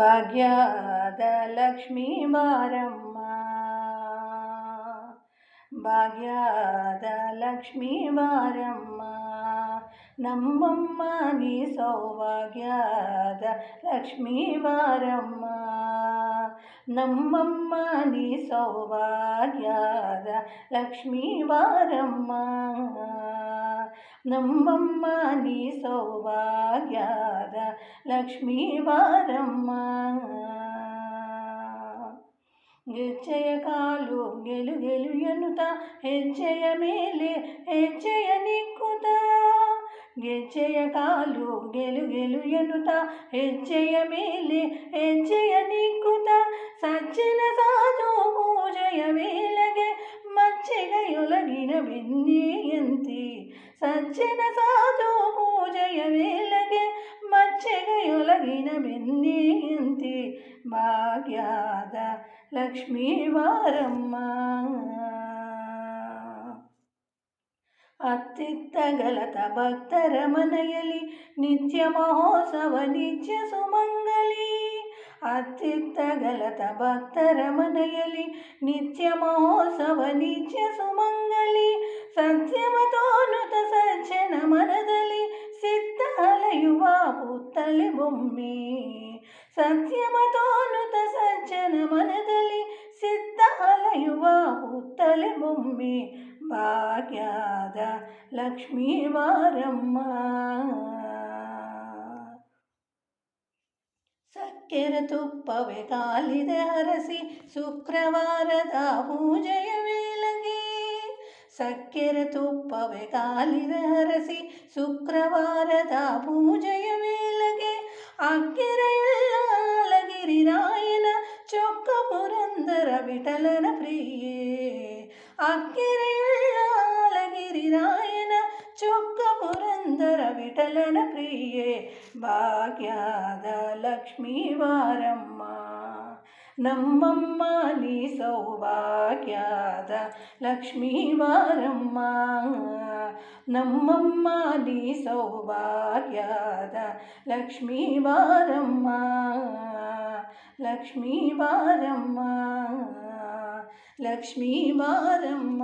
భాగ్యాదలక్ష్మీ వారమ్మ భాగ్యాదలక్ష్మీ వారమ్మ నమ్మమ్మ నీ సౌభాగ్యాద లక్ష్మీ వారమ్మ నమ్మమ్మ నీ సౌభాగ్యాద లక్ష్మీ వారమ్మ ಲಕ್ಷ್ಮೀ ಬಾರಮ್ಮ ನಮ್ಮಮ್ಮ ನೀ ಸೌಭಾಗ್ಯದ ಲಕ್ಷ್ಮೀ ಬಾರಮ್ಮ ಗೆಜ್ಜೆಯ ಕಾಲು ಗೆಲು ಗೆಲು ಎನ್ನುತ್ತ ಹೆಜ್ಜೆಯ ಮೇಲೆ ಹೆಜ್ಜೆಯ ನಿಕ್ಕುತ್ತ ಗೆಜ್ಜೆಯ ಕಾಲು ಗೆಲು ಗೆಲು ಎನ್ನುತ್ತ ಹೆಜ್ಜೆಯ ಮೇಲೆ ಹೆಜ್ಜೆಯ ನಿಕ್ಕುತ್ತ ಸಜ್ಜನ ಸಾಧು ಪೂಜೆಯ ವೇಳೆಗೆ ಮಚ್ಚೆಗೆಯೊಳಗಿನ ಬೆನ್ನೆಯಂತೆ ಸಜ್ಜನ ಸಾಧು ಪೂಜೆಯ ವೇಳೆಗೆ ಮಚ್ಚೆಗೆಯೊಳಗಿನ ಬೆನ್ನೆಯಂತೆ ಭಾಗ್ಯದ ಲಕ್ಷ್ಮೀ ವಾರಮ್ಮ ಅತ್ತಿತ್ತಗಲತ ಭಕ್ತರ ಮನೆಯಲ್ಲಿ ನಿತ್ಯ ಮಹೋತ್ಸವ ನಿತ್ಯ ಸುಮಂಗಲಿ ಅತ್ತಿತ್ತಗಲತ ಭಕ್ತರ ಮನೆಯಲ್ಲಿ ನಿತ್ಯ ಮಹೋತ್ಸವ ನಿತ್ಯ ಸುಮಂಗಲಿ ಸತ್ಯವತೋನುತ ಬೊಮ್ಮೆ. ಸತ್ಯವತೋನುತ ಸಜ್ಜನ ಮನದಲ್ಲಿ ಸಿದ್ಧ ಅಲೆಯುವ ಪುತ್ತಲೆ ಬೊಮ್ಮೆ. ಭಾಗ್ಯದ ಲಕ್ಷ್ಮೀ ವಾರಮ್ಮ ಸಕ್ಕೆರೆ ತುಪ್ಪವೇ ಕಾಲಿದೆ ಹರಸಿ ಶುಕ್ರವಾರದ ಪೂಜೆಯ ವೇಳೆಗೆ. ಸಕ್ಕೆರೆ ತುಪ್ಪವೇ ಕಾಲಿದೆ ಹರಸಿ ಶುಕ್ರವಾರದ ಪೂಜೆಯ അക്കിരയല്ലാലഗിരിരായന ചൊക്ക പുരന്തര വിട്ടലന പ്രിയേ അക്കിരയല്ലാലഗിരിരായന ചൊക്ക പുരന്തര വിട്ടലന പ്രിയേ ഭാഗ്യാദ ലക്ഷ്മീ വാരമ്മ ನಮ್ಮಮ್ಮ ನೀ ಸೌಭಾಗ್ಯದ ಲಕ್ಷ್ಮೀ ವಾರಮ್ಮ ನಮ್ಮಮ್ಮ ನೀ ಸೌಭಾಗ್ಯದ ಲಕ್ಷ್ಮೀ ವಾರಮ್ಮ ಲಕ್ಷ್ಮೀ ವಾರಮ್ಮ ಲಕ್ಷ್ಮೀ ವಾರಮ್ಮ